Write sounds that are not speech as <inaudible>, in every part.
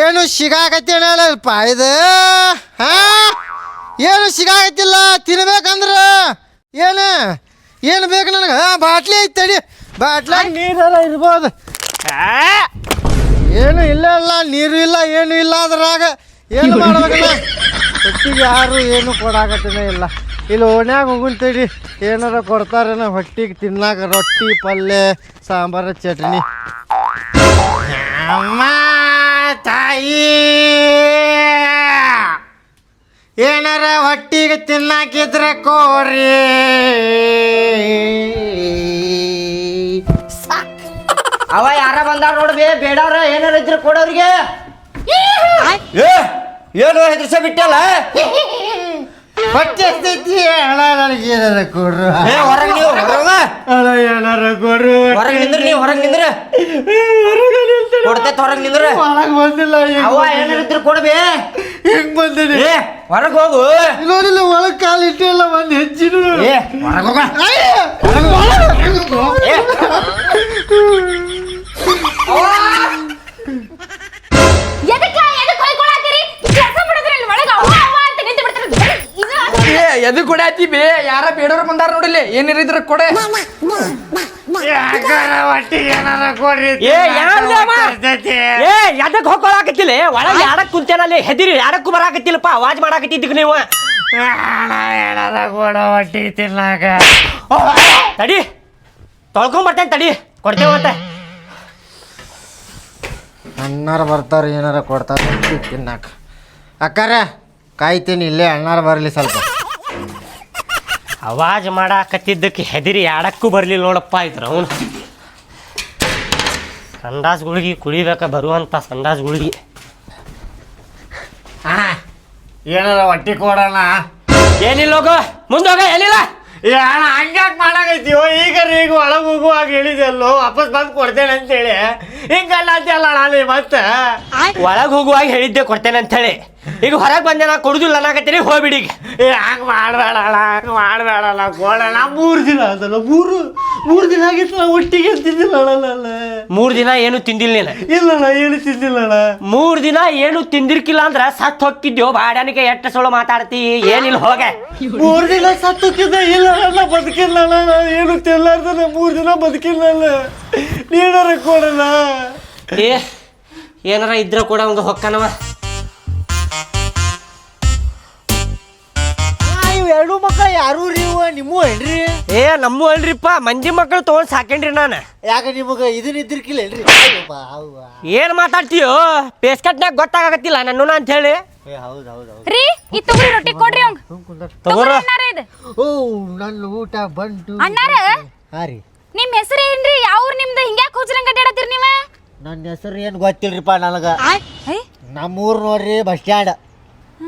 ಏನು ಸಿಗಾಕತ್ತೇನಲ್ಲ ಇದು ಹಾ? ಏನು ಸಿಗಾಕತ್ತಿಲ್ಲ ತಿನ್ಬೇಕಂದ್ರ? ಏನು? ಏನು ಬೇಕು ನನಗೆ? ಬಾಟ್ಲಿ ಐತಿ ತಡಿ. ಬಾಟ್ಲ ನೀರೆಲ್ಲ ಇರ್ಬೋದು. ಏನು ಇಲ್ಲ ಇಲ್ಲ ನೀರು ಇಲ್ಲ ಏನು ಇಲ್ಲ ಅದ್ರಾಗ. ಏನು <laughs> ಮಾಡ್ಬೇಕಲ್ಲ ಹೊಟ್ಟಿಗೆ ಯಾರು ಏನು ಕೊಡಾಕತ್ತೇನೆ ಇಲ್ಲ. ಇಲ್ಲಿ ಓಣ್ಯಾಗ ಹೋಗುನ್ ತಡಿ. ಏನಾರ ಕೊಡ್ತಾರೇನೋ ಹೊಟ್ಟಿಗೆ ತಿನ್ನಾಕ ರೊಟ್ಟಿ ಪಲ್ಯ ಸಾಂಬಾರ ಚಟ್ನಿ. ಅಮ್ಮ! ತಾಯಿ. ಏನಾರ ಹೊಟ್ಟಿಗೆ ತಿನ್ನಾಕಿದ್ರೆ ಕೋರಿ. ಅವ ಯಾರ ಬಂದಾರ ನೋಡ್ಬೇ ಬೇಡಾರ ಏನಾರ ಇದ್ರೆ ಕೊಡೋರಿಗೆ. ಏನು ಹೆದರ್ಸ ಬಿಟ್ಟಲ್ಲ? ಹೊಟ್ಟೆ ಹಸ್ದೈತಿ ಅಣ್ಣ ನನಗೆ ಏನಾರ ಕೊಡ್ರು? ಏ ಹೊರಗೆ ನೀವು ಹೊರಗ ಅಣ್ಣ ಏನಾರ ಕೊಡ್ರು ಹೊರಗೆ ನಿಂದ್ರ ನೀವು ಹೊರಗೆ ನಿಂದ್ರ. ಕೊಡ್ತೈತ್ ಹೊರಗೆ ನಿಂದ್ರ. ಒಳಗೆ ಬಂದಿಲ್ಲ ಅವ ಏನಾರ ಇದ್ರ ಕೊಡ್ಬೇ ಹಿಂಗ್ ಬಂದಿನಿ ಏ ಹೊರಗೆ ಹೋಗು. ನೋಡಿಲ್ಲ ಒಳಗೆ ಕಾಲು ಇಟ್ಟಿಲ್ಲ ಒಂದು ಹೆಚ್ಚಿನ ಏ ಹೊರಗೆ ಹೋಗ. ಎದು ಕೊಡಾತಿ ಬೇ ಯಾರ ಬೇಡವ್ರು ಬಂದಾರ ನೋಡಿಲ್ಲಿ? ಏನಿರಿದ್ರ ಕೊಡೆ? ಯಾಕಾರ ಏನಾರ ಕೊಡ್ರಿ ಏ ಅವ? ಏ ಎದಕ್ ಹೋಗ್ಕೊಳಕತ್ತಿಲ್ಲ ಒಳಗೆ ಯಾಡಕ್ ಕುಂತೇನಲ್ಲಿ ಹೆದಿರಿ ಯಾರಕ್ಕೂ ಬರಾಕತ್ತಿಲ್ಲಪ್ಪ ಅವಾಜ್ ಮಾಡಾಕತ್ತಿದ್ದಕ್ಕೆ ನೀವು. ಅಣ್ಣ ಏನಾರ ಕೊಡ ಹೊಟ್ಟಿಗೆ ತಿನ್ನಾಕ. ತಡಿ. ತೊಳ್ಕೊಂಡ್ ಬರ್ತೇನೆ ತಡಿ. ಕೊಡ್ತೇವೆ ಮತ್ತೆ. ಅಣ್ಣಾರ ಬರ್ತಾರ ಏನಾರ ಕೊಡ್ತಾರ ತಿನ್ನಾಕ. ಅಕ್ಕಾರ ಕಾಯ್ತೀನಿ ಇಲ್ಲೇ ಅಣ್ಣಾರ ಬರಲಿ ಸ್ವಲ್ಪ. ಅವಾಜ್ ಮಾಡಾಕತ್ತಿದ್ದಕ್ಕೆ ಹೆದಿರಿ ಆಡಕ್ಕೂ ಬರಲಿಲ್ಲ ನೋಡಪ್ಪ ಇದ್ರ ಅವನು. ಸಂದಾಸ್ ಗುಳಿಗೆ ಕುಡಿಬೇಕ ಬರುವಂತ ಸಂದಾಸ್ ಗುಳಿಗೆ ಅಣ್ಣ ಏನಾರ ಹೊಟ್ಟಿ ಕೊಡೋಣ? ಏನಿಲ್ಲ ಹೋಗು ಮುಂದೋಗ ಏನಿಲ್ಲ. ಏ ಅಣ್ಣ ಹಂಗ್ಯಾಕ್ ಮಾಡಾಕೈತಿಯೋ ಈಗ ಈಗ ಒಳಗೆ ಹೋಗುವಾಗ ಹೇಳಿದೆಲ್ಲೋ ವಾಪಸ್ ಬಂದು ಕೊಡ್ತೇನೆ ಅಂತೇಳಿ. ಹಿಂಗಲ್ಲ ಅಂತೆಲ್ಲ ನಾನು ಮತ್ತೆ? ಒಳಗೆ ಹೋಗುವಾಗ ಹೇಳಿದ್ದೆ ಕೊಡ್ತೇನೆ ಅಂತ ಹೇಳಿ ಈಗ ಹೊರಗೆ ಬಂದೆ ನಾ ಕೊಡುದಿಲ್ಲ ಅನ್ನಕತ್ತೀನಿ ಹೋಗ್ಬಿಡಿ ಈಗ. ಏ ಹಂಗೆ ಮಾಡಬೇಡ ಹಂಗೆ ಮಾಡಬೇಡ ಅಣ್ಣ ಕೊಡೋಣ ಮೂರು ದಿನ ಅದಲ್ಲ ಮೂರು ಮೂರು ದಿನ ಆಗಿತ್ತು ನಾ ಒಟ್ಟಿಗೆ ತಿಂದಿಲ್ಲ ಮೂರು ದಿನ ಏನು ತಿಂದಿಲ್ಲ ನೀನು? ಇಲ್ಲ ಅಣ್ಣ ಏನು ತಿಂದಿಲ್ಲ ಮೂರು ದಿನ ಏನು ತಿಂದಿರ್ಕಿಲ್ಲ ಅಂದ್ರೆ ಸತ್ತು ಹೋಗ್ತಿದ್ಯೋ ಬಾಡ್ಯಾನಿಗೆ ಎಟ್ಟ ಸೊಳು ಮಾತಾಡ್ತಿ ಏನಿಲ್ಲ ಹೋಗೆ. ಮೂರು ದಿನ ಸತ್ತಕ್ಕಿದ್ದ ಇಲ್ಲ ಅಣ್ಣ ಬದುಕಿಲ್ಲ ಏನು ತಿನ್ನಲಾರ್ದ ಮೂರು ದಿನ ಬದುಕಿಲ್ಲ ನೀನಾರ ಕೊಡೋಣ ಏ ಏನಾರ ಇದ್ರೆ ಕೂಡ ಒಂದು ಹೊಕ್ಕನವ? ಯಾರು ರೀ ಇವ ನಿಮ್ಮ ಏನ್ರಿ? ಏ ನಮ್ಮ ಅಲ್ರಿಪ್ಪ. ಮಂದಿ ಮಕ್ಕಳು ತಗೊಂಡ್ ಸಾಕೇನ್ರಿ ನಾನು. ಯಾಕ ನಿಮಗ ಇದನ್ನ ಇದ್ದಿರ್ಕಿಲ್ಲ ಏನ್ರಿ? ಏನ್ ಮಾತಾಡ್ತೀಯೋ? ಪೇಸ್ಕಟ್ನಾಗ ಗೊತ್ತಾಗತ್ತಿಲ್ಲ ನನ್ನ ಅಂತ ಹೇಳಿ ಏ ಹೌದು ಹೌದು ಹೌದು. ರೀ ಈ ತೊಗರಿ ರೊಟ್ಟಿ ಕೊಡ್ರಿ ಅವಂಗ ತಗೋರ ಓ ನನ್ನ ಊಟ ಬಂತು. ಅಣ್ಣಾರ? ಹಾ ರೀ. ನಿಮ್ ಹೆಸರು ಏನ್ರಿ? ಯಾವ ಊರ್ ನಿಮ್ದು? ಹಿಂಗ್ಯಾಕ್ ಹುಚ್ಚರಂಗ್ ಅಡ್ಡಾಡತ್ತೀರಿ ನೀವ? ನನ್ನ ಹೆಸರು ಏನು ಗೊತ್ತಿಲ್ರಿಪ್ಪ ನನಗೆ. ಐ ನಮ್ಮ ಊರು ನೋಡ್ರಿ ಬಸ್ ಸ್ಟ್ಯಾಂಡ್.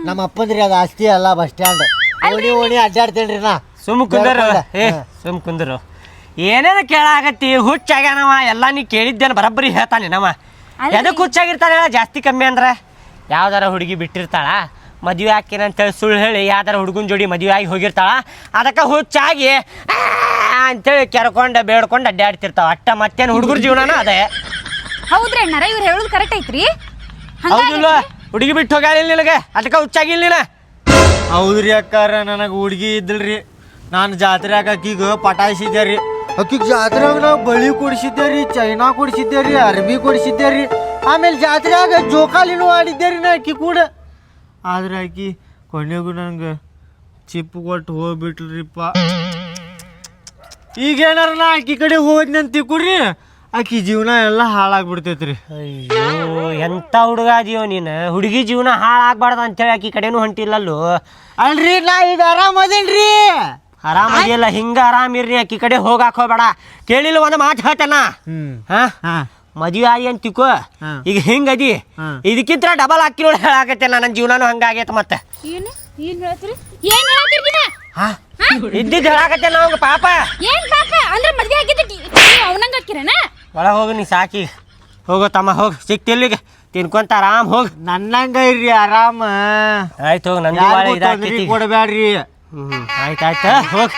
ನಮ್ಮ ಅಪ್ಪಂದ್ರಿ ಅದು ಆಸ್ತಿ ಅಲ್ಲ ಬಸ್ ಸ್ಟ್ಯಾಂಡ್. ಓಣಿ ಓಣಿ ಅಡ್ಡಾಡ್ತೇನ್ರಿ ನಾ. ಸುಮ್ ಕುಂದರು ಏ. ಸುಮ್ ಕುಂದರು ಏನೇನ ಕೇಳಾಗತ್ತಿ ಹುಚ್ಚಾಗ್ಯಾನವ ಎಲ್ಲ ನೀ ಕೇಳಿದ್ದೇನು ಬರಬ್ಬರಿ ಹೇಳ್ತಾನೆ ನಮ್ಮ. ಎದಕ್ಕೆ ಹುಚ್ಚಾಗಿರ್ತಾನೆ ಜಾಸ್ತಿ ಕಮ್ಮಿ ಅಂದ್ರೆ? ಯಾವ್ದಾರ ಹುಡುಗಿ ಬಿಟ್ಟಿರ್ತಾಳ ಮದುವೆ ಹಾಕಿನ ಅಂತೇಳಿ ಸುಳ್ಳು ಹೇಳಿ ಯಾವ್ದಾರ ಹುಡುಗನ ಜೋಡಿ ಮದುವೆ ಆಗಿ ಹೋಗಿರ್ತಾಳ ಅದಕ್ಕೆ ಹುಚ್ಚಾಗಿ ಆ ಅಂತೇಳಿ ಕೆರ್ಕೊಂಡು ಬೇಡ್ಕೊಂಡು ಅಡ್ಡಾಡ್ತಿರ್ತಾವ. ಅಟ್ಟ ಮತ್ತೇನು ಹುಡುಗರ ಜೀವನನ ಅದೇ. ಹೌದ್ರಿ ಅಣ್ಣಾರ ಇವ್ರು ಹೇಳುದು ಕರೆಕ್ಟ್ ಐತ್ರಿ? ಹೌದಿಲ್ಲ ಹುಡುಗಿ ಬಿಟ್ಟು ಹೋಗ್ಯಾಳಿಲ್ಲ ನಿನಗೆ? ಅದಕ್ಕೆ ಹುಚ್ಚಾಗಿಲ್ಲ ನೀನು? ಹೌದ್ರಿ ಅಕ್ಕಾರ, ನನಗೆ ಹುಡುಗಿ ಇದ್ದಿಲ್ರಿ. ನಾನು ಜಾತ್ರೆ ಆಕಿಗೆ ಪಟಾಯಿಸಿದ್ದೆ ರೀ ಅಕ್ಕಿಗೆ ಜಾತ್ರೆಯಾಗ ನಾವು ಬಳಿ ಕೊಡಿಸಿದ್ದೆ ರೀ ಚೈನಾ ಕೊಡಿಸಿದ್ದೆ ರೀ ಅರ್ಬಿ ಕೊಡಿಸಿದ್ದೆ ರೀ ಆಮೇಲೆ ಜಾತ್ರೆಯಾಗ ಜೋಕಾಲಿನೂ ಆಡಿದ್ದೆ ರೀ ನಾ ಆಕಿ ಕೂಡ. ಆದ್ರೆ ಆಕಿ ಕೊನೆಗೂ ನಂಗೆ ಚಿಪ್ಪು ಕೊಟ್ಟು ಹೋಗ್ಬಿಟ್ರಿಪ್ಪ ಈಗ ಏನಾರ ನಾ ಆಕಿ ಕಡೆ ಹೋದ್ನಂತಿ ತಿಳ್ಕೊಡ್ರಿ ಆಕಿ ಜೀವನ ಎಲ್ಲ ಹಾಳಾಗ್ಬಿಡ್ತೈತ್ರಿ. ಅಯ್ಯೋ ಎಂತ ಹುಡುಗ ಅದೀವೋ ನೀನು? ಹುಡುಗಿ ಜೀವನ ಹಾಳಾಗ್ಬಾರ್ದು ಅಂತೇಳಿ ಆಕಿ ಕಡೆನೂ ಹೊಂಟಿಲ್ಲಲ್ಲೋ? ಅಲ್ರಿ ನಾ ಈಗ ಆರಾಮದೇನ್ರಿ ಆರಾಮಾಗಿಲ್ಲ ಹಿಂಗ ಆರಾಮಿರ್ರಿ ಆಕಿ ಕಡೆ ಹೋಗಾಕ್ ಹೋಗ್ಬೇಡ. ಕೇಳಿಲ್ಲ ಒಂದು ಮಾತು ಹೇಳ್ತಾನ? ಹ್ಮ್. ಹಾ? ಹಾ. ಮದುವೆ ಆಗಿ ಅಂತ ತಿಕ್ಕೋ? ಈಗ ಹಿಂಗದಿ ಅದಿ? ಇದಕ್ಕಿಂತ ಡಬಲ್ ಹಾಕಿ ನೋಡಿ ಹೇಳಾಕತ್ತೆ ನನ್ನ ಜೀವನನು ಹಂಗಾಗೈತೆ ಮತ್ತೆ? ಏನು ಏನು ಹೇಳ್ತೀರಿ? ಏನ್ ಹೇಳ್ತೀರಿ ಹಾ? ಇದ್ದಿದ್ದು ಹೇಳಾಕತ್ತೆ ನಾವು ಪಾಪ? ಏನ್ ಪಾಪ? ಅಂದ್ರೆ ಮದ್ವೆ ಆಗಿದ್ದ ಅವನಂಗ ಹಾಕಿರೇನ? ಒಳ ಹೋಗು ನೀ ಸಾಕಿ. ಹೋಗೋ ತಮ್ಮ ಹೋಗಿ. ಸಿಕ್ತಿಲ್ಲಿಗೆ ತಿನ್ಕೊಂತ ಆರಾಮ್ ಹೋಗ್. ನನ್ನಂಗ ಇರ್ರಿ ಆರಾಮ. ಆಯ್ತು ಹೋಗಿ ನಂದು ಭಾಳ ಇದಾಕೈತಿ. ಕೊಡಬೇಡ್ರಿ ಹ್ಞೂ ಆಯ್ತು ಆಯ್ತು. ಹೋಗಿ.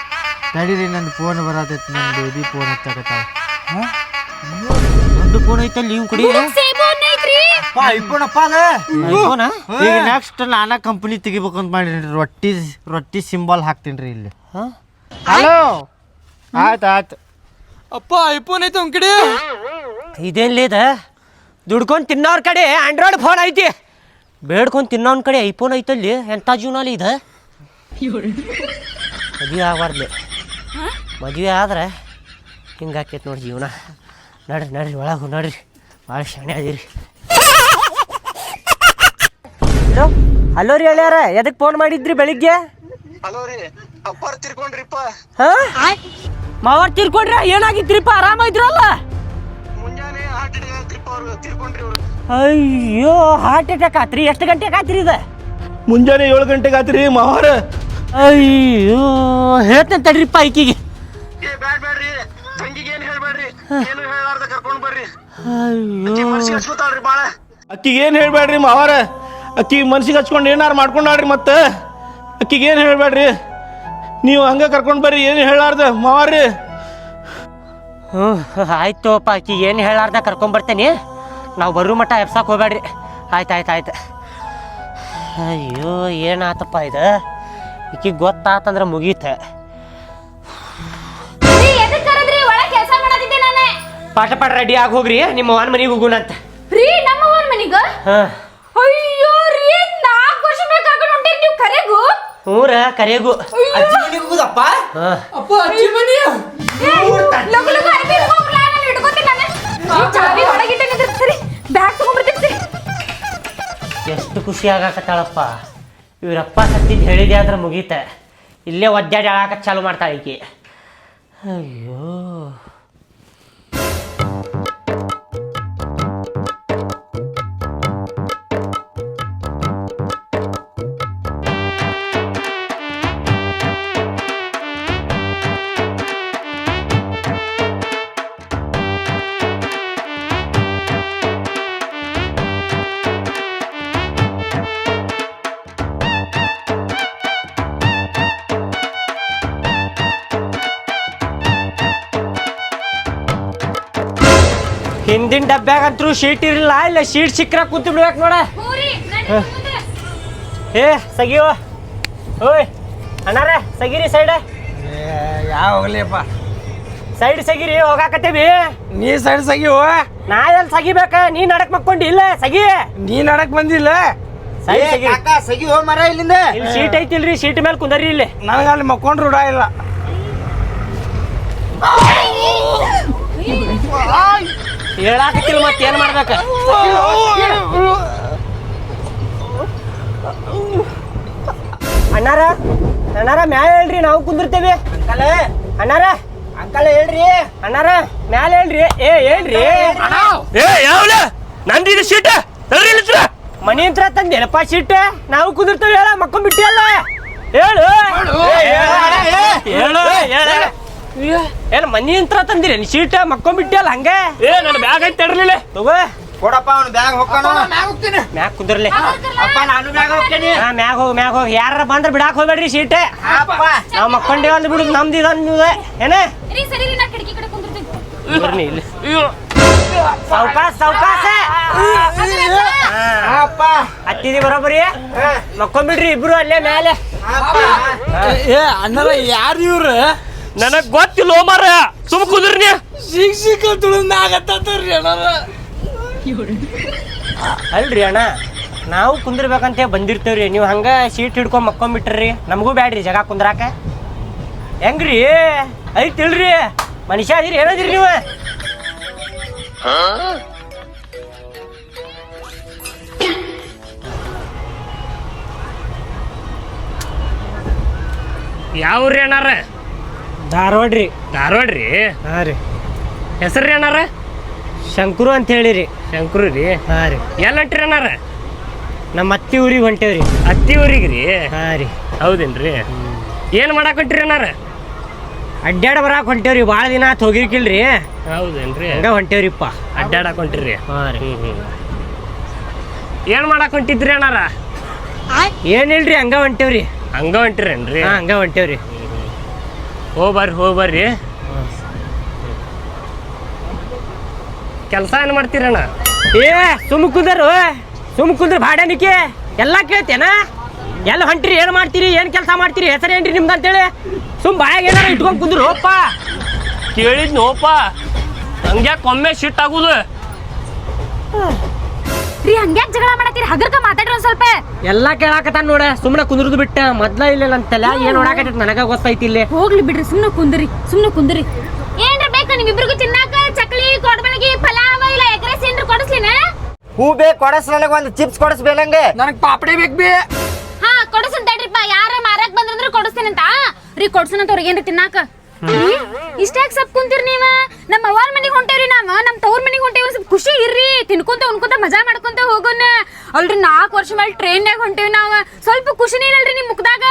ನಡೀರಿ ನನ್ನ ಫೋನ್ ಬರತೈತಿ ನನ್ನ ಬೇಬಿ ಫೋನ್ ಹಚ್ಚಕತ್ತಾವ. ಒಂದು ಫೋನ್ ಐತಲ್ಲ ನೀವು ಕುಡಿ. ಈಗ ನೆಕ್ಸ್ಟ್ ನಾನಾ ಕಂಪನಿ ಅಂತ ಮಾಡೀನಿ ರೊಟ್ಟಿ ರೊಟ್ಟಿ ಸಿಂಬಲ್ ಹಾಕ್ತೀನಿ ರೀ ಇಲ್ಲಿ ಹಲೋ ಆಯ್ತು ಆಯ್ತು. ಅಪ್ಪ ಐಫೋನ್ ಐತೆ ಅವ್ನ ಕಡೆ. ಇದೇನ್ಲಿ ಇದ ದುಡ್ಕೊಂಡು ತಿನ್ನೋರ್ ಕಡೆ ಆಂಡ್ರಾಯ್ಡ್ ಫೋನ್ ಐತಿ. ಬೇಡ್ಕೊಂಡು ತಿನ್ನೋನ್ ಕಡೆ ಐಫೋನ್ ಐತಲ್ಲಿ? ಎಂಥ ಜೀವನಲ್ಲಿ ಇದೆ? ಮದುವೆ ಆಗಬಾರ್ದು ಮದುವೆ ಆದ್ರೆ ಹಿಂಗೆ ಆಕೈತೆ ನೋಡಿ ಜೀವನ. ನಡ್ರಿ ನಡ್ರಿ ಒಳಗೆ ನಡ್ರಿ. ಭಾಳ ಶಾಣೆ ಅದೀರಿ. ಹಲೋ ಹಲೋ ರೀ ಹೇಳ್ಯಾರ ಎದಕ್ಕೆ ಫೋನ್ ಮಾಡಿದ್ರಿ ಬೆಳಿಗ್ಗೆ? ಹಲೋ ರೀ ಅಪ್ಪಾರ್ ತಿರ್ಕೊಂಡ್ರಿಪ್ಪ. ಹಾ? ಮಾವಾರ್ ತೀರ್ಕೊಂಡ್ರ ಏನಾಗಿದ್ರಿಪ್ಪ ಆರಾಮ ಇದ್ರಲ್ಲ ಮುಂಜಾನೆ ಹಾರ್ಟ್ ಅಟ್ಯಾಕ್ ಆತ್ರಿಪ್ಪ ಅವ್ರು ತಿರ್ಕೊಂಡ್ರಿ ಅವ್ರು. ಅಯ್ಯೋ ಹಾರ್ಟ್ ಅಟ್ಯಾಕ್ ಆತ್ರಿ. ಎಷ್ಟು ಗಂಟೆಗೆ ಆತ್ರಿ ಇದು? ಮುಂಜಾನೆ ಏಳು ಗಂಟೆಗೆ ಆತ್ರಿ ಮಾವಾರ. ಅಯ್ಯೋ ಹೇಳ್ತೇನೆ ತಡ್ರಿಪ್ಪ ಈಕಿಗೆ. ಏ ಬ್ಯಾಡ್ ಬ್ಯಾಡ್ರಿ. ತಂಗಿಗೆ ಏನ್ ಹೇಳ್ಬೇಡ್ರಿ? ಏನು ಹೇಳಾರ್ದ ಕರ್ಕೊಂಡ್ ಬರ್ರಿ. ಅಯ್ಯೋ. ಮನ್ಸಿಗೆ ಹಚ್ಕೋತಾಳ್ರಿ ಬಾಳ. ಅಕ್ಕಿಗೆ ಏನು ಹೇಳ್ಬೇಡ್ರಿ ಮಾವಾರ? ಅಕ್ಕಿ ಮನ್ಸಿಗೆ ಹಚ್ಕೊಂಡು ಏನಾರು ಮಾಡ್ಕೊಂಡಾಡ್ರಿ ಮತ್ತೆ? ಅಕ್ಕಿಗೆ ಏನು ಹೇಳ್ಬೇಡ್ರಿ? ನೀವು ಹಂಗೆ ಕರ್ಕೊಂಡು ಬರ್ರಿ ಏನು ಹೇಳಾರ್ದ? ಮಾವಾರ್ರಿ ಹ್ಞೂ ಆಯ್ತು ಅಪ್ಪ ಆಕಿ ಏನು ಹೇಳಾರ್ದ ಕರ್ಕೊಂಬರ್ತೇನೆ ನಾವು ಬರೋ ಮಟ್ಟ ಎಬ್ಸಕ್ಕೆ ಹೋಗ್ಬೇಡ್ರಿ. ಆಯ್ತು ಆಯ್ತು ಆಯ್ತು. ಅಯ್ಯೋ ಏನಾತಪ್ಪ ಇದು? ಈಕಿ ಗೊತ್ತಾತಂದ್ರೆ ಮುಗೀತ. ಪಾಠ ಪಾಠ ರೆಡಿ ಆಗಿ ಹೋಗ್ರಿ ನಿಮ್ಮ ಅವನ ಮನೆಗೆ ಹೋಗುಣಂತ ರೀ ನಮ್ಮ ಅವನ ಮನೆಗೆ? ಹಾಂ. ಅಯ್ಯೋ ರೀ ನಾಲ್ಕು ವರ್ಷ ಬೇಕಾಗ ಕರ್ಕೊಂಡು ಹೊಂಟಿರಿ ನೀವು ಕರೆಗೂ? ಹ್ಞೂ ಕರೆಗೂ. ಅಜ್ಜ ಹೋಗುದಪ್ಪ? ಅಪ್ಪ ಅಜ್ಜಿ ಮನಿ. ಲಗು ಲಗು ಅರ್ಬಿ ತಗೊಂಡ್ಬಿಡ್ಲಾ? ನಾನು ಇಟ್ಕೊತೀನಿ ನಾನು. ಈ ಚಾವಿ ಒಳಗಿಟ್ಟೆ ನಿಂತಿರ್ತ್ ಸರಿ ಬ್ಯಾಗ್ ತಗೊಂಡ್ಬಿಡ್ತೀನಿ ಸರಿ ಎಷ್ಟು ಖುಷಿ ಆಗಾಕತ್ತಾಳಪ್ಪ. ಇವರಪ್ಪ ಸತ್ತಿದ್ದು ಹೇಳಿದೆ ಆದ್ರೆ ಮುಗೀತ. ಇಲ್ಲೇ ಒದ್ದಾಡಿ ಆಗಾಕ ಚಾಲು ಮಾಡ್ತಾಳೆ ಈಕಿ. ಅಯ್ಯೋ. ಹಿಂದಿನ ಡಬ್ಬ್ಯಾಗಂತೂ ಶೀಟ್ ಇರಲಿಲ್ಲ. ಇಲ್ಲ ಶೀಟ್ ಸಿಕ್ಕ್ರ ಕೂತು ಬಿಡ್ಬೇಕು ನೋಡ? ಏ ಸಗಿಯೋ. ಓಯ್ ಅಣ್ಣಾರ ಸಗಿರಿ ಸೈಡ್ ಯಾವ ಹೋಗ್ಲಿಯಪ್ಪ? ಸೈಡ್ ಸಗಿರಿ ಹೋಗಾಕತ್ತೀವಿ. ನೀ ಸೈಡ್ ಸಗಿವ ನಾ ಎಲ್ಲಿ ಸಗಿಬೇಕ? ನೀ ನಡಕ್ ಮಕ್ಕೊಂಡಿ ಇಲ್ಲ ಸಗಿ. ನೀ ನಡಕ್ ಬಂದಿಲ್ಲ? ಸೈಡ್ ಸಗಿ ಸಗಿ ಹೋಗ್ ಮರ ಇಲ್ಲಿಂದ. ಇಲ್ಲಿ ಶೀಟ್ ಐತಿಲ್ರಿ ಸೀಟ್ ಮೇಲೆ ಕುಂದರಿ ಇಲ್ಲಿ. ನನಗೆ ಅಲ್ಲಿ ಮಕ್ಕೊಂಡ್ರು ರೂಢ ಇಲ್ಲ. ಹೇಳಾಕತ್ತಿಲ್ಲ ಮತ್ತೆ ಏನ್ ಮಾಡ್ಬೇಕ? ಅಣ್ಣಾರ ಅಣ್ಣಾರ ಮ್ಯಾಲ ಹೇಳ್ರಿ ನಾವು ಕುಂದಿರ್ತೇವೆ. ಅಣ್ಣಾರ ಅಂಕಲ್ ಹೇಳ್ರಿ. ಅಣ್ಣಾರ ಮ್ಯಾಲ ಹೇಳ್ರಿ. ಏ ಹೇಳ್ರಿ. ಏ ಯಾವಲ? ನಂದಿದ ಸೀಟ ಇಲ್ಲಿತ್ರ ಮನಿ ಹತ್ರ ತಂದೇನಪ್ಪ ಶೀಟ್? ನಾವು ಕುಂದಿರ್ತೇವೆ ಹೇಳ ಮಕ್ಕೊಂಡ್ ಬಿಟ್ಟಿಯಲ್ಲ. ಹೇಳು. ಏ, ಹೇಳು. ಹೇಳು. ಏನ್ ಮನಿ ಹತ್ರ ತಂದಿರಿ? ನೀ ಶೀಟ್ ಮಕ್ಕೊಂಡ್ ಬಿಟ್ಟಿಯಲ್ಲ ಹಂಗೆ? ಏ ನನ್ನ ಬ್ಯಾಗ್ ಐತೆ ತಡ್ರಿಲ್ಲ ತಗೋ. ಕೊಡಪ್ಪ ಅವ್ನು ಬ್ಯಾಗ್ ಹೋಗ್ತಾನ ಮ್ಯಾಗ್ ಕುಂದ್ರಲಿ. ಅಪ್ಪ ನಾನು ಬ್ಯಾಗ್ ಹೋಗ್ತೇನೆ ಹಾ ಮ್ಯಾಗ ಹೋಗಿ ಮ್ಯಾಗ ಹೋಗಿ. ಯಾರ ಬಂದ್ರೆ ಬಿಡಾಕ್ ಹೋಗ್ಬೇಡ್ರಿ ಸೀಟ್ ನಾವು ಮಕ್ಕೊಂಡೇವ ಅಂದ್ ಬಿಡುದು ನಮ್ದು ಇದು ನೀವು ಏನೇ? ಇಲ್ಲಿ. ಸಾವ್ಕಾಸ ಸಾವ್ಕಾಸ. ಅಪ್ಪ. ಹತ್ತಿದಿ ಬರೋಬ್ಬರಿ. ಮಕ್ಕೊಂಬಿಡ್ರಿ ಇಬ್ರು ಅಲ್ಲೇ ಮೇಲೆ ಏ ಅಣ್ಣರ ಯಾರು ಇವ್ರು? ನನಗ್ ಗೊತ್ತಿಲ್ಲ ಮಾರ ಸುಮ್ ಕುದ್ರಿ ಶಿಕ್ಷಕ ತುಳಿದಾಗತ್ತರಿ ಅಣ್ಣರ. ಅಲ್ರಿ ಅಣ್ಣ ನಾವು ಕುಂದಿರ್ಬೇಕಂತ ಬಂದಿರ್ತೇವ್ರಿ. ನೀವು ಹಂಗ ಸೀಟ್ ಹಿಡ್ಕೊಂಡ್ ಮಕ್ಕೊಂಬಿಟ್ರಿ ನಮಗೂ ಬ್ಯಾಡ್ರಿ ಜಗ ಕುಂದ್ರಾಕ. ಹೆಂಗ್ರಿ? ಐತಿಲ್ರಿ ಮನುಷ್ಯ ಅದಿರಿ ಏನದಿರಿ ನೀವು. ಯಾವ್ರಿ ಅಣ್ಣಾರ ಧಾರವಾಡ ರೀ ಧಾರವಾಡ ರೀ ಹಾಂ ರೀ. ಹೆಸರು ರೀ ಅಣ್ಣಾರ? ಶಂಕರು ಅಂತ ಹೇಳಿರಿ. ಶಂಕರು ರೀ? ಹಾಂ ರೀ. ಎಲ್ಲ ಹೊಂಟ್ರಿ ಅಣ್ಣಾರ? ನಮ್ಮ ಅತ್ತಿ ಊರಿಗೆ ಹೊಂಟೇವ್ರಿ. ಅತ್ತಿ ಊರಿಗೆ ರೀ ಹಾಂ ರೀ. ಹೌದೇನ್ರಿ? ಏನ್ ಮಾಡಕ್ಕೆ ಹೊಂಟ್ರಿ ಅಣ್ಣಾರ? ಅಡ್ಡಾಡ ಬರಾಕ್ ಹೊಂಟೇವ್ರಿ. ಭಾಳ ದಿನ ಆತ್ ಹೋಗಿರ್ಕಿಲ್ರಿ. ಹೌದೇನ್ರಿ? ಹಂಗ ಹೊಂಟೇವ್ರಿಪ್ಪ. ಅಡ್ಡಾಡಕ್ ಹೊಂಟ್ರಿ ಹಾಂ ರೀ. ಏನು ಹ್ಮ್. ಏನ್ ಮಾಡಕ್ ಹೊಂಟಿದ್ರಿ ಅಣ್ಣಾರ? ಏನಿಲ್ರಿ ಹಂಗ ಹೊಂಟೇವ್ರಿ. ಹಂಗ ಹೊಂಟಿರೇನ್ರಿ? ಹಂಗ ಹೊಂಟೇವ್ರಿ. ಹೋಗ್ಬರ್ರಿ ಹೋ ಬರ್ರಿ ಕೆಲಸ ಏನು ಮಾಡ್ತೀರಣ್ಣ? ಏ ಸುಮ್ ಕುಂದರು ಸುಮ್ ಕುಂದ್ರ ಬಾಡನಿಕೆ ಎಲ್ಲ ಕೇಳ್ತೇನ? ಎಲ್ಲ ಹೊಂಟ್ರಿ ಏನು ಮಾಡ್ತೀರಿ ಏನು ಕೆಲಸ ಮಾಡ್ತೀರಿ ಹೆಸರೇನ್ರಿ ನಿಮ್ದು ಅಂತೇಳಿ. ಸುಮ್ ಬಾಯಾಗ ಏನಾರ ಇಟ್ಕೊಂಡ್ ಕುಂದ್ರು ಹೋಪ್ಪ. ಕೇಳಿದ್ನೋಪ್ಪ. ಹಂಗ್ಯಾಕೆ ಒಮ್ಮೆ ಶಿಟ್ ಆಗುದು. ರೀ ಹಂಗ್ಯಾಕ್ ಜಗಳ ಮಾಡತ್ತೀರಿ ಹಗರ್ಕ ಮಾತಾಡ್ರಿ ಒಂದ್ ಸ್ವಲ್ಪ. ಎಲ್ಲ ಕೇಳಾಕತ್ತಾನ ನೋಡ ಸುಮ್ಮನೆ ಕುಂದ್ರದು ಬಿಟ್ಟ ಮೊದ್ಲ ಇಲ್ಲ ಅಂತಲ್ಲ ಏನ್ ನೋಡಾಕತ್ತೈತಿ ನನಗ ಗೊತ್ತೈತಿ ಇಲ್ಲಿ. ಹೋಗ್ಲಿ ಬಿಡ್ರಿ ಸುಮ್ನೆ ಕುಂದ್ರಿ ಸುಮ್ನೆ ಕುಂದ್ರಿ. ಏನ್ರ ಬೇಕಾ ನಿಮ್ಮಿಬ್ರಿಗೂ ತಿನ್ನಾಕ? ಚಕ್ಲಿ ಕೊಡ್ಬಳಗಿ ಪಲಾವ ಇಲ್ಲ ಎಗ್ರೆಸ್ ಏನ್ರ ಕೊಡಿಸ್ಲಿನ? ಹೂ ಬೇಕು ಕೊಡಸ್ ನನಗೆ ಒಂದು ಚಿಪ್ಸ್ ಕೊಡಿಸ್ಬೇಕಂಗೆ ನನಗ್ ಪಾಪಡಿ ಬೇಕು ಬಿ. ಹಾ ಕೊಡಿಸ್ತಾನ್ ತಡ್ರಿಪ್ಪ ಯಾರ ಮಾರಕ್ ಬಂದ್ರಂದ್ರ ಅಂತ ರೀ ಕೊಡ್ಸನಂತ ಅವ್ರಿಗೆ ಏನ್ರ ತಿನ್ನಾಕ? ಇಷ್ಟ್ಯಾಕ್ ಸಪ್ ಕುಂತೀರಿ ನೀವ? ನಮ್ಮ ಅವ್ವಾರ ಮನೆಗೆ ಹೊಂಟೇವ್ರಿ ನಾವ ನಮ್ಮ ತವ್ರ ಮನೆಗೆ ಹೊಂಟೇವಿ ಸ್ವಲ್ಪ ಖುಷಿ ಇರ್ರಿ ತಿನ್ಕೊಂತ ಉಣ್ಕೊಂತ ಮಜಾ ಮಾಡ್ಕೊಂತ ಹೋಗೋಣ ಅಲ್ರಿ ನಾಲ್ಕು ವರ್ಷ ಮೇಲೆ ಟ್ರೈನ್ಯಾಗ ಹೊಂಟೇವಿ ನಾವು. ಸ್ವಲ್ಪ ಖುಷಿನೇ ಇರಲ್ರಿ ನಿಮ್ಮ ಮುಖದಾಗ.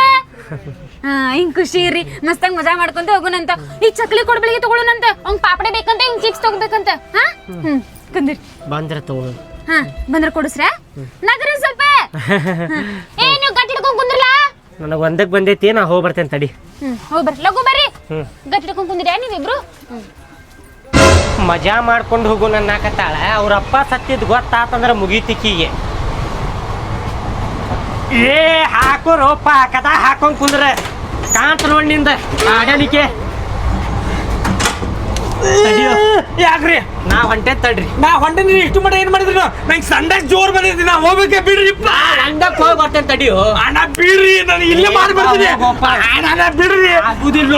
ಹಾ ಹಿಂಗ್ ಖುಷಿ ಇರ್ರಿ. ಮಸ್ತಾಗಿ ಮಜಾ ಮಾಡ್ಕೊಂತ ಹೋಗೋಣಂತ. ಈ ಚಕ್ಲಿ ಕೊಡ್ಬಳಿಗೆ ತಗೊಳ್ಳೋಣಂತ ಅವ್ನ್ ಪಾಪಡೆ ಬೇಕಂತ ಹಿಂಗ್ ಚಿಪ್ಸ್ ತಗೋಬೇಕಂತ. ಹಾ? ಹ್ಮ್ ಕುಂದ್ರಿ. ಬಂದ್ರ ತಗೋ. ಹಾ ಬಂದ್ರ ಕೊಡಿಸ್ರ? ನಗರ ಸ್ವಲ್ಪ. ಏ ನೀವು ಗಟ್ಟಿ ಹಿಡ್ಕೊಂಡ್ ಕುಂದ್ರಲ್ಲ ನನಗೆ ಒಂದಕ್ಕೆ ಬಂದೈತಿ ನಾ ಹೋಗಿ ಬರ್ತೇನೆ ತಡಿ. ಹ್ಮ್ ಹೋಗ್ ಬರ್ರಿ. ಲಘು ಬರ್ರಿ. ಗಟ್ಟಿ ಹಿಡ್ಕೊಂಡ್ ಕುಂದ್ರಿ ನೀವಿಬ್ರು? ಮಜಾ ಮಾಡ್ಕೊಂಡು ಹೋಗು ನನ್ನ ಕತ್ತಾಳೆ ಅವ್ರ ಅಪ್ಪ ಸತ್ತಿದ್ ಗೊತ್ತಾತಂದ್ರೆ ಮುಗೀತಿಕ್ಕಿಗೆ ಏ ಹಾಕೋರೋಪ್ಪ ಕದ ಹಾಕೊಂಡ್ ಕುಂದ್ರ. ಕಾಂತ ನೋಡ್ನಿಂದ. ಆಡಲಿಕ್ಕೆ. ಯಾಕ್ರಿ? ನಾ ಹೊಂಟೆ ತಡ್ರಿ. ನಾ ಹೊಂಟೆ ನೀವು ಇಷ್ಟು ಮಟ್ಟ ಏನ್ ಮಾಡಿದ್ರಿ ನಂಗೆ ಸಂಡೆ ಜೋರ್ ಬಂದಿದ್ದೀನಿ ನಾ ಹೋಗ್ಬೇಕೆ ಬಿಡ್ರಿ ಅಂಡಕ್ ಹೋಗಿ ಬರ್ತೇನೆ ತಡಿಯೋ. ಅಣ್ಣ ಬಿಡ್ರಿ ನಾನು ಇಲ್ಲೇ ಮಾಡಿ ಬರ್ತೀನಿ. ಹೋಗಪ್ಪ. ಅಣ್ಣ ಬಿಡ್ರಿ. ಆಗುದಿಲ್ಲ.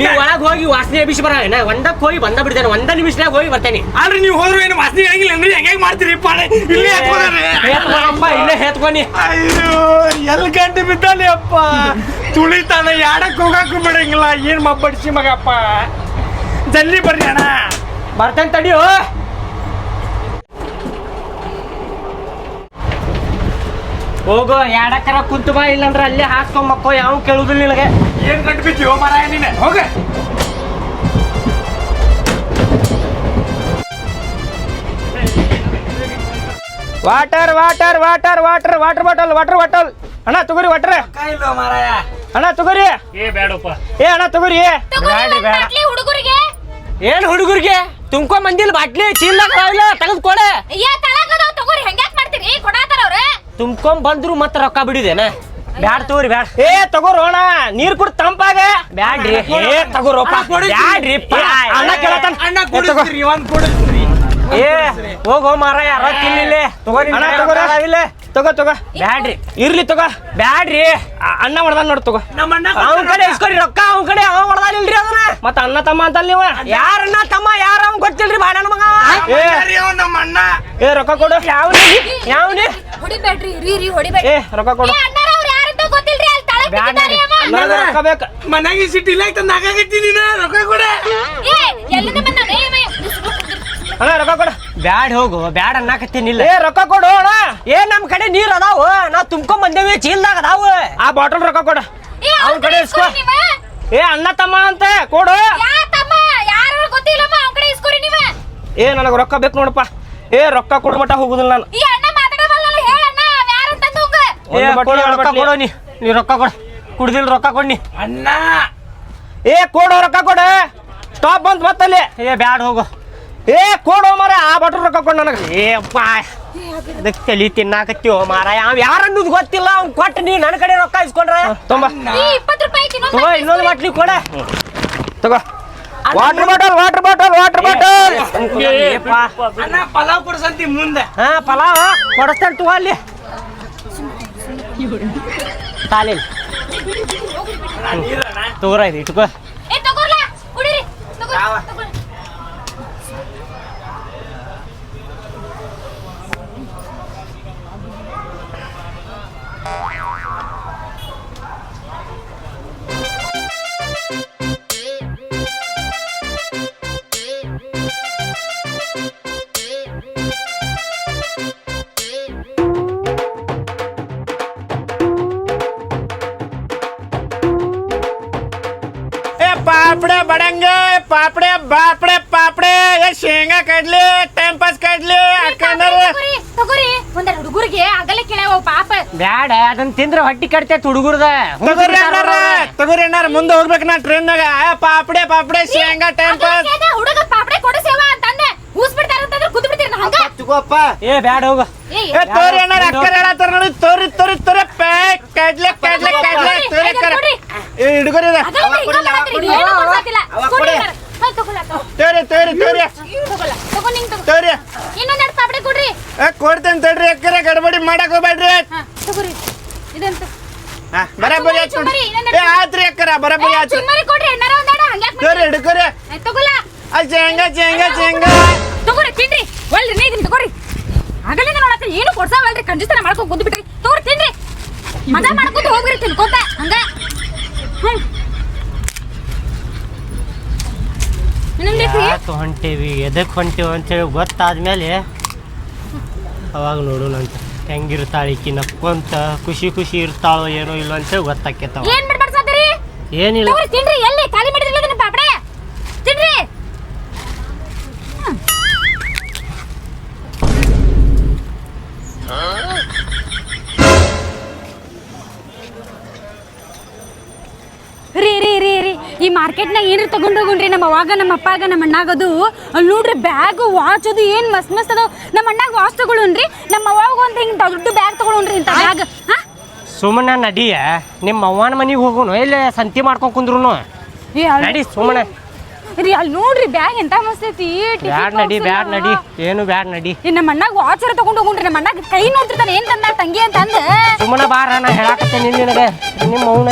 ನೀವು ಒಳಗೆ ಹೋಗಿ ವಾಸನೆ ಬಿಸಿ ಬರ ಒಂದಕ್ಕೆ ಹೋಗಿ ಬಂದ ಬಿಡ್ತೇನೆ. ಒಂದ ನಿಮಿಷದಾಗ ಹೋಗಿ ಬರ್ತೇನೆ. ಅಲ್ರಿ ನೀವು ಹೋದ್ರು ಏನು ವಾಸನೆ ಆಗಿಲ್ಲ ಅಂದ್ರೆ ಹೆಂಗೆ ಮಾಡ್ತೀರಿ ಇಲ್ಲೇ ಹಾಕೋದ್ರಿ ಹೇತ್ಕೊಳಪ್ಪ ಇಲ್ಲೇ ಹೇತ್ಕೊನಿ. ಅಯ್ಯೋ ಎಲ್ಲಿ ಗಂಟೆ ಬಿದ್ದಾನೆ ಅಪ್ಪ ತುಳಿತಾನ ಯಾಡಕ್ ಹೋಗಕ್ಕೂ ಬಿಡಂಗಿಲ್ಲ. ಏನ್ ಮಬ್ಬಡಿಸಿ ಮಗಪ್ಪ. ಜಲ್ದಿ ಬರ್ರಿ ಅಣ್ಣ. ಬರ್ತೇನೆ ತಡಿಯೋ ಹೋಗು ಎರಡಕ್ಕರ ಕುಂತು ಬಾ ಇಲ್ಲಂದ್ರ ಅಲ್ಲೇ ಮಕ್ಕೋ ಯಾವ ಕೇಳುದಿಲ್ಲ ನಿನಗೆ. ಏನ್ ಗಂಟು ಬಿದ್ದೀವೋ ಮರ ನೀನೆ. ಹೋಗ. Water water water water water bottle water bottle. ಅಣ್ಣ ತಗೋರಿ ವಾಟರ್. ಅಣ್ಣ ತಗೋರಿ. ಏ ಬೇಡಪ್ಪ ಏ ಅಣ್ಣ ತಗೋರಿ. ಬೇಡ ಹುಡುಗರಿಗೆ. ಏನ್ ಹುಡುಗರಿಗೆ? ತುಂಬ್ಕೊ ಮಂದಿಲ್ ಬಾಟ್ಲಿ ಚೀಲ ತೆಗೆದು ಕೊಡೆ. ಏ ತಗೋ ತಗೋರಿ ಹೆಂಗ್ಯಾಕ್ ಮಾಡ್ತೀರಿ? ಕೊಡಾತಾರ ಅವ್ರ? ತುಂಬ್ಕೊಂಡ್ ಬಂದ್ರು ಮತ್ತೆ ರೊಕ್ಕ ಬಿಡಿದೇನ? ಬ್ಯಾಡ್ ತಗೋರಿ ಬ್ಯಾಡ್. ಏ ತಗೋರೋಣ ನೀರ್ ಕುಡ್ ತಂಪಾಗ. ಬ್ಯಾಡ್ರಿ ಏ ತಗೋರೋಪ ಬ್ಯಾಡ್ರಿ. ಅಣ್ಣ ಕೇಳತ್ತ ಅಣ್ಣ ಕುಡಿದ್ರಿ ಒಂದ್ ಕೊಡಿಸ್ರಿ. ಏ ಹೋಗೋ ಮಾರ ಯಾರ ತಿನ್ನಿಲ್ಲಿ ತಗೋರಿ ಅಣ್ಣ ತಗೋರಿ. ಇಲ್ಲೇ ತಗೋ ತಗೋ. ಬ್ಯಾಡ್ರಿ. ಇರ್ಲಿ ತಗೋ. ಬ್ಯಾಡ್ರಿ. ಆ- ಅಣ್ಣ ಹೊಡ್ದಾನ ನೋಡ್ ತಗೋ. ನಮ್ಮ ಅಣ್ಣ ಅವನ ಕಡೆ ಇಸ್ಕೊರಿ ರೊಕ್ಕ ಅವ್ನ ಕಡೆ ಅವ ಹೊಡ್ದಾನಿಲ್ರಿ ಅದನ್ನ. ಮತ್ತ ಅಣ್ಣ ತಮ್ಮ ಅಂತಲ್ ನೀವು? ಯಾರ ಅಣ್ಣ ತಮ್ಮ ಯಾರ ಅವ್ನ್ ಗೊತ್ತಿಲ್ರಿ ಬಾಡನ ಮಗ. ಏ. ನಮ್ಮ ಅಣ್ಣ. ಏ ರೊಕ್ಕ ಕೊಡು. ಯಾವ್ನಿ ಯಾವ್ನಿ ಹೊಡಿಬೇಡ್ರಿ ರೀ ರೀ ಹೊಡಿಬೇಡ್ರಿ. ಏ ರೊಕ್ಕ ಕೊಡು. ಏ ಅಣ್ಣಾರ ಅವ್ರು ಯಾರಂತ ಗೊತ್ತಿಲ್ರಿ ಅಲ್ಲಿ ತಳಗ್ ಬಿದ್ದಿದ್ದಾರೆ ಅವ. ನನಗೆ ರೊಕ್ಕ ಬೇಕು. ಮನೆಗೆ ಸಿಟಿ ಇಲ್ಲ ತಂದ ಹಾಕಾಗತ್ತಿ ನೀನು. ರೊಕ್ಕ ಕೊಡ. ಏ ಎಲ್ಲಿಂದ ಅಣ್ಣ ರೊಕ್ಕ ಕೊಡು. ಬ್ಯಾಡ್ ಹೋಗು ಬ್ಯಾಡ್ ಅನ್ನಕತ್ತೀನಿಲ್ಲ ಏ ರೊಕ್ಕ ಕೊಡು ಅಣ್ಣ. ಏ ನಮ್ಮ ಕಡೆ ನೀರ್ ಅದಾವು ನಾವು ತುಂಬ್ಕೊಂಡ್ ಬಂದೇವಿ ಚೀಲ್ದಾಗ ಅದಾವು. ಆ ಬಾಟಲ್ ರೊಕ್ಕ ಕೊಡು. ಏ ಅವ್ನ ಕಡೆ ಇಸ್ಕೋ. ಏ ಅಣ್ಣ ತಮ್ಮ ಅಂತ ಕೊಡು. ಯಾ ತಮ್ಮ? ಯಾರು ಗೊತ್ತಿಲ್ಲಮ್ಮ ಅವ್ನ ಕಡೆ ಇಸ್ಕೊರಿ ನೀವ. ಏ ನನಗೆ ರೊಕ್ಕ ಬೇಕು ನೋಡಪ್ಪ. ಏ ರೊಕ್ಕ ಕೊಡು ಮಟ್ಟ ಹೋಗುದಿಲ್ಲ ನಾನು. ರೊಕ್ಕ ಕೊಡು ನೀ ನೀ ರೊಕ್ಕ ಕೊಡು ಕುಡ್ದಿಲ್ ರೊಕ್ಕ ಕೊಡ್ ನೀ ಅಣ್ಣ. ಏ ಕೊಡು ರೊಕ್ಕ ಕೊಡು. ಸ್ಟಾಪ್ ಬಂತ್ ಮತ್ತಲ್ಲಿ. ಏ ಬ್ಯಾಡ್ ಹೋಗು. ಏ ಕೊಡೋ ಮರ ಆ ಬಾಟಲ್ ರೊಕ್ಕ ಕೊಡ ನನಗೆ. ಏ ಅಪ್ಪ ಅದಕ್ಕೆ ತಲಿ ತಿನ್ನಾಕತ್ತೀವ ಮಾರ ಯಾವ ಯಾರ ಅನ್ನೋದು ಗೊತ್ತಿಲ್ಲ ಅವ್ನು ಕೊಟ್ಟು ನೀ ನನ್ನ ಕಡೆ ರೊಕ್ಕ ಇಸ್ಕೊಂಡ್ರ. ತುಂಬ ತಗೋ. ಇನ್ನೊಂದು ಬಾಟ್ಲಿ ಕೊಡ. ತಗೋ. Water bottle water bottle water bottle ಅಣ್ಣ ಪಲಾವ್ ಕೊಡ್ಸಂತಿ ಮುಂದೆ. ಹಾ ಪಲಾವ್ ಕೊಡಿಸ್ತೇನೆ ತಗೋ ಅಲ್ಲಿ. ತಾಲಿಲ್ ತಗೋರ ಇದು ಇಟ್ಕೋ. ಪಾಪಡೆ ಬಾಪಡೆ ಪಾಪಡೆ. ಏ ಶೇಂಗಾ ಕಡ್ಲಿ ಟೈಮ್ ಪಾಸ್ ಕಡ್ಲಿ ತಗೋರಿ ತಗೋರಿ. ಒಂದೆರಡು ಹುಡುಗರಿಗೆ ಆಗಲೇ ಕೇಳ್ಯಾವ ಪಾಪ. ಬ್ಯಾಡ ಅದನ್ನ ತಿಂದ್ರೆ ಹೊಟ್ಟಿ ಕಟ್ತೈತಿ ಹುಡುಗರ್ದ ತಗೋರಿ ಅಣ್ಣಾರ ತಗೋರಿ ಅಣ್ಣಾರ ಮುಂದೆ ಹೋಗ್ಬೇಕು ನಾ ಟ್ರೈನ್ನಾಗ ಪಾಪಡೆ ಪಾಪಡೆ ಶೇಂಗಾ ಟೈಮ್ ಪಾಸ್ ಹುಡುಗ ಪಾಪಡೆ ಕೊಡಿಸೇವ ಅಂತಂದೆ. ಊಸ್ ಬಿಡ್ತಾರ ಅಂತಂದ್ರೆ ಬಿಡ್ತೀರ ಹಂಗ. ತಗೋಪ್ಪ. ಏ ಬ್ಯಾಡ ಹೋಗ. ಏ ಏ. ತೋರಿ ಅಣ್ಣಾರ ಅಕ್ಕರ ಹೇಳತ್ತಾರ ನೋಡಿ. ತೋರಿ ತೋರಿ ತೋರಿ. ಪೇ ಕಡ್ಲೆ ಕಡ್ಲೆ ಕಡ್ಲೆ ತೋರಿ ಕರ ಏ ಹಿಡ್ಕೊರಿ ಅದ. ಹಿಂಗ ಮಾಡತ್ತೀರಿ, ಇದು ಏನು ಕೊಡ್ಸಾತಿಲ್ಲ. ಕೊಡ್ರಿ ಅಣ್ಣಾರ. ಹಾ, ತಗೊಳ್ಳ, ತಗೋ. ತೋರಿ ತೋರಿ. ಪಾಪಡಿ ಕೊಡ್ರಿ ಕೊಡ್ತೇನೆ ತಡ್ರಿ ಎಕ್ಕರೆ ಗಡಬಡಿ ಮಾಡಕ್ ಹೋಗ್ಬೇಡ್ರಿ. ತಗೋರಿ. ಇದಂತ. ಬರಾಬರಿ ಏ ಆತ್ರಿ ಅಕ್ಕರ ಬರಾಬರಿ ಆಯ್ತು ಚುಮ್ಮರಿ ಕೊಡ್ರಿ ಅಣ್ಣಾರ ಒಂದಾಡ ಹಂಗ್ಯಾಕ್ ತೋರಿ ಹಿಡ್ಕೊರಿ. ಮಾಡ್ತೀರಿ? ತಗೊಳ್ಳ ಆ ಚೇಂಗ ಚೇಂಗ ಚೇಂಗ. ತಗೋರಿ ತಿನ್ರಿ. ಒಳ್ಳೆ ತಗೋರಿ. ಆಗಲಿಂದ ನೋಡತ್ತ ಏನು ಕೊಡ್ಸಾವಲ್ರಿ ಕಂಜೂಸ್ತನ ಮಾಡ್ಕೊಂಡು ಕುಂತು ಬಿಟ್ರಿ ತಗೋರಿ ತಿನ್ರಿ. ಮಜಾ ಮಾಡ್ಕೊಂಡು ಹೋಗ್ರಿ ತಿನ್ಕೋತ. ಹಂಗ ಹ್ಮ್ ಇನ್ನೊಂದ್ ಬೇಕು? ಯಾಕೆ ಹೊಂಟೇವಿ? ಎದಕ್ಕೆ ಹೊಂಟೇವಿ ಅಂತೇಳಿ ಗೊತ್ತಾದ್ಮೇಲೆ ಅವಾಗ ನೋಡೋಣಂತ ಹೆಂಗಿರ್ತಾಳೆ ಈಕಿ ನಕ್ಕೊಂತ ಖುಷಿ ಖುಷಿ ಇರ್ತಾಳೋ ಏನೋ ಇಲ್ಲ ಅಂತೇಳಿ ಗೊತ್ತಾಕೇತಾವ ಏನಿಲ್ಲ. ತಿನ್ರಿ ಎಲ್ಲಿ? ಖಾಲಿ ಮಾಡಿದ್ರಿ ಪಾಪಡೆ. ತಿನ್ರಿ. ಈ ಮಾರ್ಕೆಟ್ನಾಗ ಏನ್ರಿ ತಗೊಂಡ್ ಹೋಗುಣ್ರಿ ನಮ್ಮ ಅವಾಗ ನಮ್ಮ ಅಪ್ಪಾಗ ನಮ್ಮ ಅಣ್ಣಾಗದು. ಅಲ್ಲಿ ನೋಡ್ರಿ ಬ್ಯಾಗ್ ವಾಚ್ ಅದು ಏನ್ ಮಸ್ತ್ ಮಸ್ತ್ ಅದಾವ. ನಮ್ಮ ಅಣ್ಣಾಗ ವಾಚ್ ತಗೊಳುನ್ರಿ ನಮ್ಮ ಅವಾಗ ಒಂದ್ ಹಿಂಗ್ ದೊಡ್ಡ ಬ್ಯಾಗ್ ತಗೊಳುನ್ರಿ ಇಂತ ಬ್ಯಾಗ್ ಹಾ? ಸುಮ್ಮನೆ ನಡಿಯ. ನಿಮ್ಮ ಅವ್ವನ ಮನೆಗೆ ಹೋಗೋನು? ಇಲ್ಲ ಸಂತಿ ಮಾಡ್ಕೊಂಡ್ ಕುಂದ್ರು ನಡಿ ಸುಮ್ಮನೆ ರೀ ಅಲ್ಲಿ ನೋಡ್ರಿ ಬ್ಯಾಗ್ ಎಂತ ಮಸ್ತ್ ಐತಿ? ಬ್ಯಾಡ್ ನಡಿ ಬ್ಯಾಡ್ ನಡಿ. ಏನು ಬ್ಯಾಡ್ ನಡಿ. ನಮ್ಮ ಅಣ್ಣಾಗ ವಾಚರ್ ತಗೊಂಡ್ ಹೋಗುಣ್ರಿ. ನಮ್ಮ ಅಣ್ಣಾಗ ಕೈ ನೋಡ್ತಿರ್ತಾನೆ ಏನ್ ತಂದ ತಂಗಿ ಅಂತ ಅಂದ ಸುಮ್ಮನೆ ಬಾರ ನಾ ಹೇಳಾಕತ್ತೇನೆ ನಿನಗೆ. ನಿಮ್ಮ ಅವನ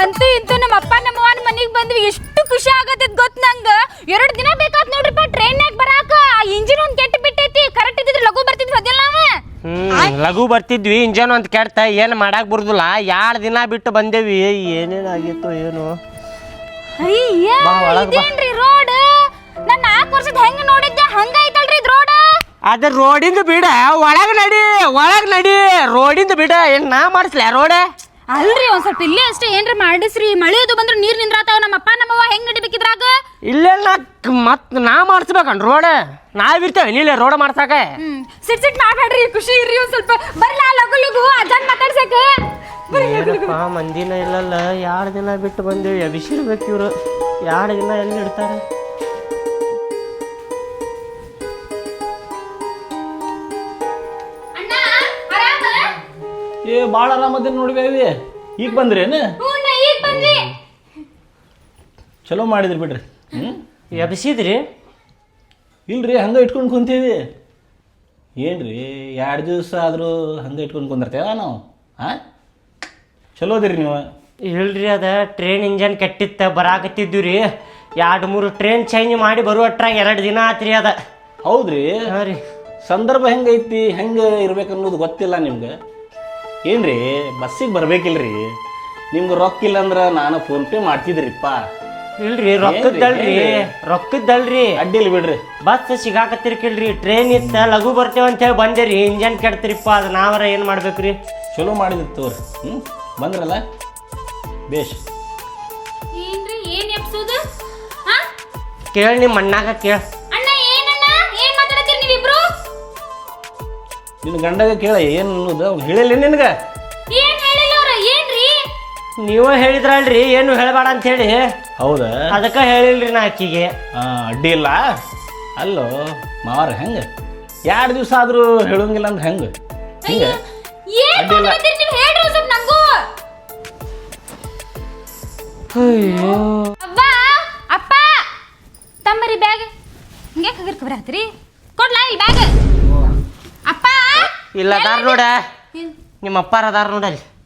ಅಂತೂ ಇಂತೂ ನಮ್ಮ ಅಪ್ಪ ನಮ್ಮ ಅವ್ವನ ಮನಿಗ್ ಬಂದ್ವಿ. ಎಷ್ಟು ಖುಷಿ ಆಗತ್ತೆ ಗೊತ್ ನಂಗ. ಎರಡು ದಿನ ಬೇಕಾತ್ ನೋಡ್ರಿಪ್ಪ ಟ್ರೈನ್ಯಾಗ ಬರಾಕ. ಆ ಇಂಜಿನ್ ಒಂದ್ ಕೆಟ್ಟ ಬಿಟ್ಟೈತಿ. ಕರೆಕ್ಟ್ ಇದ್ದಿದ್ರೆ ಲಘು ಬರ್ತಿದ್ವಿ ಅದೆಲ್ಲ ಹ್ಮ್ ಲಘು ಬರ್ತಿದ್ವಿ ಇಂಜನ್ ಅಂತ ಕೆಟ್ಟ ಏನು ಮಾಡಕ್ ಬರುದಿಲ್ಲ. ಎರಡು ದಿನ ಬಿಟ್ಟು ಬಂದೇವಿ ಏನೇನಾಗಿತ್ತು ಏನು. ಅಯ್ಯ ಬಾ, ಒಳಗ್ ಬಾ. ರೋಡ್ ನಾನ್ ನಾಲ್ಕು ವರ್ಷದ ಹೆಂಗ್ ನೋಡಿದ್ದೆ ಹಂಗ ಐತಲ್ರಿ ಇದು ರೋಡ್ ಅದ್ರ ರೋಡಿಂದ ಬಿಡ ಒಳಗ್ ನಡಿ ಒಳಗ್ ನಡಿ. ರೋಡಿಂದ ಬಿಡ ಏನ್ ನಾ ಮಾಡಿಸ್ಲ ರೋಡ ಅಲ್ರಿ ಒಂದ್ ಸ್ವಲ್ಪ ಇಲ್ಲೇ ಅಷ್ಟೇ. ಏನ್ರಿ ಮಾಡಿಸ್ರಿ. ಮಳೆ ಅದು ಬಂದ್ರೆ ನೀರ್ ನಿಂದ್ರಾತಾವ. ನಮ್ಮ ಅಪ್ಪ ನಮ್ಮವ್ವ ಹೆಂಗ್ ನಡಿಬೇಕಿದ್ರಾಗ? ಇಲ್ಲೆಲ್ಲ ಮತ್ ನಾ ಮಾಡಿಸ್ಬೇಕನ್ ರೋಡ್. ನಾವಿರ್ತೇವೆ ನೀಲೆ ರೋಡ್ ಮಾಡ್ಸಾಕ ಹ್ಮ್. ಸಿಟ್ ಸಿಟ್ ಮಾಡ್ಬೇಡ್ರಿ. ಖುಷಿ ಇರ್ರಿ ಒಂದ್ ಸ್ವಲ್ಪ. ಬರ್ಲ ಲಗು ಲಗು. ಅಜ್ಜನ್ ಮಾತಾಡ್ಸಕ. ಏನಪ್ಪ ಮಂದಿನ ಇಲ್ಲಲ್ಲ. ಎರಡು ದಿನ ಬಿಟ್ಟು ಬಂದೇವಿ? ಅಭಿಷಿರ್ಬೇಕು ಇವ್ರು. ಎರಡು ದಿನ ಎಲ್ಲಿ ಇಡ್ತಾರೆ? ಏ ಭಾಳ ಆರಾಮದಿನ ನೋಡ್ಬೇವಿ ಈಗ ಬಂದ್ರೇನು ಈಗ ಬಂದ್ವಿ. ಚಲೋ ಮಾಡಿದ್ರಿ ಬಿಡ್ರಿ. ಹ್ಞೂ ಎಬ್ಸಿದ್ರಿ? ಇಲ್ರಿ ಹಂಗೆ ಇಟ್ಕೊಂಡು ಕುಂತೀವಿ. ಏನ್ರಿ ಎರಡು ದಿವಸ ಆದರೂ ಹಂಗೆ ಇಟ್ಕೊಂಡು ಕುಂದಿರ್ತೇವ ನಾವು? ಹಾಂ ಚಲೋ ಅದಿರಿ ನೀವು. ಇಲ್ರಿ ಅದ ಟ್ರೈನ್ ಇಂಜನ್ ಕೆಟ್ಟಿತ್ತ ಬರಾಕತ್ತಿದ್ವಿ ರೀ ಎರಡು ಮೂರು ಟ್ರೈನ್ ಚೇಂಜ್ ಮಾಡಿ ಬರುವಟ್ರಾಗ ಎರಡು ದಿನ ಆತ್ರಿ ಅದ. ಹೌದ್ರಿ. ಹಾಂ ರೀ. ಸಂದರ್ಭ ಹೆಂಗೈತಿ ಹೆಂಗೆ ಇರ್ಬೇಕು ಅನ್ನೋದು ಗೊತ್ತಿಲ್ಲ ನಿಮ್ಗೆ. ಏನ್ರಿ ಬಸ್ಸಿಗೆ ಬರ್ಬೇಕಿಲ್ರಿ? ನಿಮ್ಗೆ ರೊಕ್ಕ ಇಲ್ಲ ಅಂದ್ರೆ ನಾನು ಫೋನ್ ಪೇ ಮಾಡ್ತಿದ್ರಿಪ್ಪ. ಇಲ್ರಿ ರೊಕ್ಕದ್ದಲ್ರಿ? ರೊಕ್ಕದ್ದಲ್ರಿ. ಅಡ್ಡಿಲ್ಲ ಬಿಡ್ರಿ. ಬಸ್ ಸಿಗಾಕತ್ತಿರ್ಕಿಲ್ರಿ ಟ್ರೈನ್ ಇತ್ತ ಲಘು ಬರ್ತೇವೆ ಅಂತೇಳಿ ಬಂದೇರಿ ಇಂಜನ್ ಕೆಡ್ತಿರಿಪ್ಪ ಅದು ನಾವರ ಏನು ಮಾಡ್ಬೇಕ್ರಿ? ಚಲೋ ಮಾಡಿದ್ರಿ ತೋರಿ ಹ್ಞೂ ಬಂದ್ರಲ್ಲ? ಬೇಷ್. ಏನ್ರಿ ಏನ್ ಎಪ್ಸೋದು ಹಾ? ಕೇಳಿ ನಿಮ್ಮ ಮಣ್ಣಾಗ ಕೇಳ. ನಿನ್ನ ಗಂಡಗ ಕೇಳ ಏನು ಅನ್ನೋದು? ಅವ್ನು ಹೇಳಿಲ್ಲ ನಿನಗೆ? ಏನ್ ಹೇಳಿಲ್ಲ ಅವ್ರ? ಏನ್ರಿ? ನೀವೇ ಹೇಳಿದ್ರಲ್ರಿ ಏನು ಹೇಳಬೇಡ ಅಂತ ಹೇಳಿ. ಹೌದಾ? ಅದಕ್ಕೆ ಹೇಳಿಲ್ರಿ ನಾ ಆಕಿಗೆ ಹಾಂ ಅಡ್ಡಿ ಇಲ್ಲ? ಅಲ್ಲೋ ಮಾವಾರ ಹೆಂಗೆ? ಎರಡು ದಿವಸ ಆದರೂ ಹೇಳೋಂಗಿಲ್ಲ ಅಂದ್ರೆ ಹೆಂಗೆ? ಹಿಂಗೆ? ಏನ್ ಅಡ್ಡಿಲ್ಲ. ಮಾತಾಡತ್ತೀರಿ ನೀವು ಹೇಳ್ರಿ ಒಂದ್ ಸ್ವಲ್ಪ ನಂಗೂ? ಅವ್ವ ಅಪ್ಪ ತಮ್ಮರಿ ಬ್ಯಾಗ್ ಹಿಂಗೆ ಕಗರ್ ಕಬರಾತ್ರಿ ಇಲ್ಲ ಅದಾರ ನೋಡ. ನಿಮ್ಮ ಅಪ್ಪಾರ ಅದಾರ ನೋಡಲ್ಲಿ.